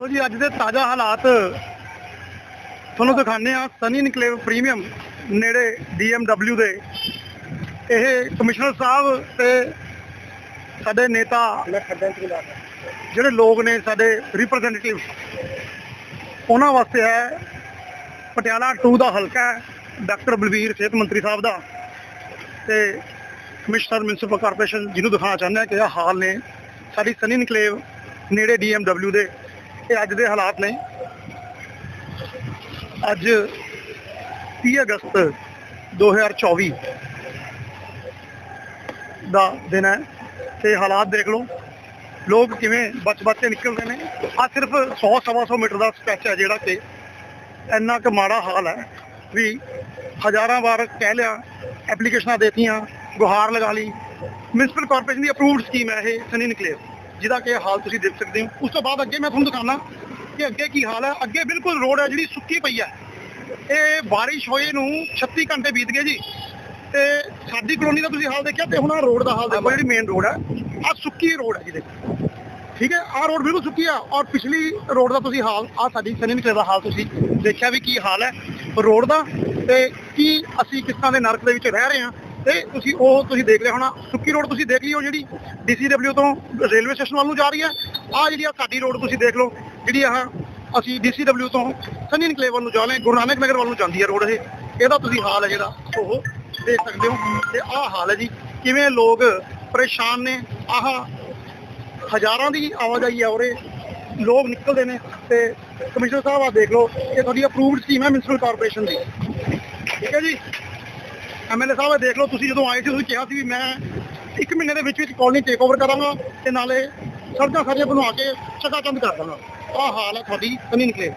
ਲੋ ਜੀ, ਅੱਜ ਦੇ ਤਾਜ਼ਾ ਹਾਲਾਤ ਤੁਹਾਨੂੰ ਦਿਖਾਣੇ ਆ ਸਨੀ ਇਨਕਲੇਵ ਪ੍ਰੀਮੀਅਮ ਨੇੜੇ BMW ਦੇ। ਇਹ ਕਮਿਸ਼ਨਰ ਸਾਹਿਬ ਤੇ ਸਾਡੇ ਨੇਤਾ, ਜਿਹੜੇ ਲੋਕ ਨੇ ਸਾਡੇ ਰਿਪਰੈਜ਼ੈਂਟੇਟਿਵ ਉਹਨਾਂ ਵਾਸਤੇ ਹੈ। ਪਟਿਆਲਾ 2 ਦਾ ਹਲਕਾ ਡਾਕਟਰ ਬਲਬੀਰ ਸਿਹਤ ਮੰਤਰੀ ਸਾਹਿਬ ਦਾ ਤੇ ਕਮਿਸ਼ਨਰ ਮਿਊਨਿਸਪਲ ਕਾਰਪੋਰੇਸ਼ਨ ਜਿਹਨੂੰ ਦਿਖਾਉਣਾ ਚਾਹੁੰਦੇ ਆ ਕਿ ਇਹ ਹਾਲ ਨੇ। ਸਾਡੀ ਸਨੀ ਇਨਕਲੇਵ ਨੇੜੇ BMW ਦੇ। ਇਹ ਅੱਜ ਦੇ ਹਾਲਾਤ ਨੇ। ਅੱਜ 30 ਅਗਸਤ 2024 ਦਾ ਦਿਨ ਹੈ। ਤੇ ਹਾਲਾਤ ਦੇਖ ਲਓ। ਲੋਕ ਕਿਵੇਂ ਬਚ-ਬਚ ਕੇ ਨਿਕਲਦੇ ਨੇ। ਆ ਸਿਰਫ 100 ਸਵਾ 100 ਮੀਟਰ ਦਾ ਸਟੈਚ ਹੈ ਜਿਹੜਾ ਕਿ ਇੰਨਾ ਕੁ ਮਾੜਾ ਹਾਲ ਹੈ ਵੀ ਹਜ਼ਾਰਾਂ ਵਾਰ ਕਹਿ ਲਿਆ ਐਪਲੀਕੇਸ਼ਨਾਂ ਦੇਤੀਆਂ, ਗੁਹਾਰ ਲਗਾ ਲਈ। ਮਿਊਨਿਸਪਲ ਕਾਰਪੋਰੇਸ਼ਨ ਦੀ ਅਪਰੂਵਡ ਸਕੀਮ ਹੈ ਇਹ ਸਨੀ ਨਿਕਲੇ। ਜਿਹਦਾ ਕਿ ਹਾਲ ਤੁਸੀਂ ਦੇਖ ਸਕਦੇ ਹੋ। ਉਸ ਤੋਂ ਬਾਅਦ ਅੱਗੇ ਮੈਂ ਤੁਹਾਨੂੰ ਦਿਖਾਣਾ ਕਿ ਅੱਗੇ ਕੀ ਹਾਲ ਹੈ। ਅੱਗੇ ਬਿਲਕੁਲ ਰੋਡ ਹੈ ਜਿਹੜੀ ਸੁੱਕੀ ਪਈ ਹੈ। ਇਹ ਬਾਰਿਸ਼ ਹੋਏ ਨੂੰ 36 ਘੰਟੇ ਬੀਤ ਗਏ ਜੀ। ਤੇ ਸਾਡੀ ਕਲੋਨੀ ਦਾ ਤੁਸੀਂ ਹਾਲ ਦੇਖਿਆ ਤੇ ਹੁਣ ਆ ਰੋਡ ਦਾ ਹਾਲ ਦੇਖੋ। ਜਿਹੜੀ ਮੇਨ ਰੋਡ ਹੈ। ਆ ਸੁੱਕੀ ਰੋਡ ਹੈ ਜੀ ਦੇਖੋ। ਠੀਕ ਹੈ ਆ ਰੋਡ ਬਿਲਕੁਲ ਸੁੱਕੀ ਆ ਔਰ ਪਿਛਲੀ ਰੋਡ ਦਾ ਤੁਸੀਂ ਹਾਲ ਆ ਸਾਡੀ ਸਨੀ ਨਿਕਲੇ ਦਾ ਹਾਲ ਤੁਸੀਂ ਦੇਖਿਆ ਵੀ ਕੀ ਹਾਲ ਹੈ। ਰੋਡ ਦਾ ਤੇ ਕੀ ਅਸੀਂ ਕਿਸ ਤਰ੍ਹਾਂ ਦੇ ਨਰਕ ਦੇ ਵਿੱਚ ਰਹਿ ਰਹੇ ਹਾਂ। ਤੇ ਤੁਸੀਂ ਉਹ ਤੁਸੀਂ ਦੇਖ ਲਿਆ ਹੋਣਾ, ਸੁੱਕੀ ਰੋਡ ਤੁਸੀਂ ਦੇਖ ਲਿਓ ਜਿਹੜੀ ਡੀਸੀਡਬਲਿਊ ਤੋਂ ਰੇਲਵੇ ਸਟੇਸ਼ਨ ਵੱਲ ਨੂੰ ਜਾ ਰਹੀ ਹੈ। ਆ ਜਿਹੜੀ ਆ ਸਾਡੀ ਰੋਡ ਤੁਸੀਂ ਦੇਖ ਲਓ, ਜਿਹੜੀ ਆਹ ਅਸੀਂ ਡੀਸੀਡਬਲਿਊ ਤੋਂ ਸਨੀ ਇਨਕਲੇਵ ਵੱਲ ਨੂੰ ਜਾ ਰਹੇ ਗੁਰੂ ਨਾਨਕ ਨਗਰ ਵੱਲ ਨੂੰ ਜਾਂਦੀ ਹੈ ਰੋਡ ਇਹ। ਇਹਦਾ ਤੁਸੀਂ ਹਾਲ ਹੈ ਜਿਹੜਾ, ਉਹ ਦੇਖ ਸਕਦੇ ਹੋ। ਤੇ ਆਹ ਹਾਲ ਹੈ ਜੀ, ਕਿਵੇਂ ਲੋਕ ਪਰੇਸ਼ਾਨ ਨੇ, ਆਹ ਹਜ਼ਾਰਾਂ ਦੀ ਆਵਾਜਾਈ ਹੈ ਉਰੇ, ਲੋਕ ਨਿਕਲਦੇ ਨੇ। ਤੇ ਕਮਿਸ਼ਨਰ ਸਾਹਿਬ ਆ ਦੇਖ ਲਓ, ਇਹ ਤੁਹਾਡੀ ਅਪਰੂਵਡ ਸਕੀਮ ਹੈ ਮਿਊਨਿਸਪਲ ਕਾਰਪੋਰੇਸ਼ਨ ਦੀ। ਠੀਕ ਹੈ ਜੀ? ਐਮਐਲਏ ਸਾਹਿਬ, ਇਹ ਦੇਖ ਲਓ, ਤੁਸੀਂ ਜਦੋਂ ਆਏ ਸੀ, ਤੁਸੀਂ ਕਿਹਾ ਸੀ ਵੀ ਮੈਂ ਇੱਕ ਮਹੀਨੇ ਦੇ ਵਿੱਚ ਵਿੱਚ ਕਾਲਨੀ ਟੇਕ ਓਵਰ ਕਰਾਂਗਾ ਤੇ ਨਾਲੇ ਸੜਕਾਂ ਸਾਰੀਆਂ ਬਣਵਾ ਕੇ ਚਕਾਚੰਦ ਕਰ ਦਾਂਗਾ ਆਹ ਹਾਲ ਹੈ ਤੁਹਾਡੀ ਸਨੀ ਨਿਕਲੇ।